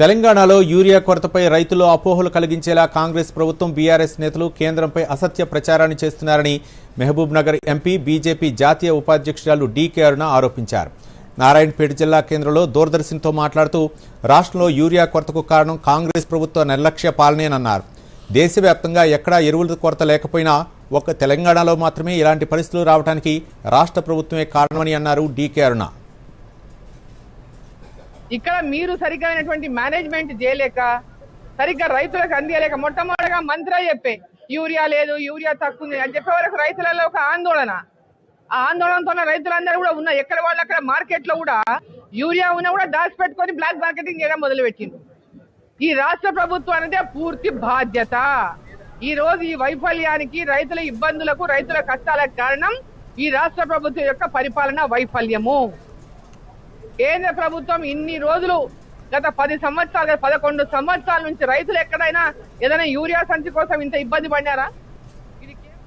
తెలంగాణలో యూరియా కొరతపై రైతులు అపోహలు కలిగించేలా కాంగ్రెస్ ప్రభుత్వం బీఆర్ఎస్ నేతలు కేంద్రంపై అసత్య ప్రచారాన్ని చేస్తున్నారని మహబూబ్ నగర్ ఎంపీ బీజేపీ జాతీయ ఉపాధ్యక్షురాలు డీకే అరుణ ఆరోపించారు. నారాయణపేట జిల్లా కేంద్రంలో దూరదర్శన్తో మాట్లాడుతూ రాష్ట్రంలో యూరియా కొరతకు కారణం కాంగ్రెస్ ప్రభుత్వ నిర్లక్ష్య పాలనేనన్నారు. దేశవ్యాప్తంగా ఎక్కడా ఎరువుల కొరత లేకపోయినా ఒక్క తెలంగాణలో మాత్రమే ఇలాంటి పరిస్థితులు రావడానికి రాష్ట్ర ప్రభుత్వమే కారణమని అన్నారు డీకే అరుణ. ఇక్కడ మీరు సరిగ్గానటువంటి మేనేజ్మెంట్ చేయలేక సరిగ్గా రైతులకు అందియలేక మొట్టమొదటిగా మంత్రి చెప్పే యూరియా లేదు యూరియా తక్కువ ఉంది అని చెప్పే వరకు రైతులలో ఒక ఆందోళన. ఆ ఆందోళనతో రైతులందరూ కూడా ఉన్నారు. ఎక్కడ వాళ్ళు అక్కడ మార్కెట్లో కూడా యూరియా ఉన్నా కూడా దాచి పెట్టుకొని బ్లాక్ మార్కెటింగ్ చేయడం మొదలుపెట్టింది ఈ రాష్ట్ర ప్రభుత్వం అనేది పూర్తి బాధ్యత. ఈ రోజు ఈ వైఫల్యానికి రైతుల ఇబ్బందులకు రైతుల కష్టాలకు కారణం ఈ రాష్ట్ర ప్రభుత్వం యొక్క పరిపాలన వైఫల్యము. కేంద్ర ప్రభుత్వం ఇన్ని రోజులు గత పది సంవత్సరాలు పదకొండు సంవత్సరాల నుంచి రైతులు ఎక్కడైనా ఏదైనా యూరియా సంచి కోసం ఇంత ఇబ్బంది పడినారా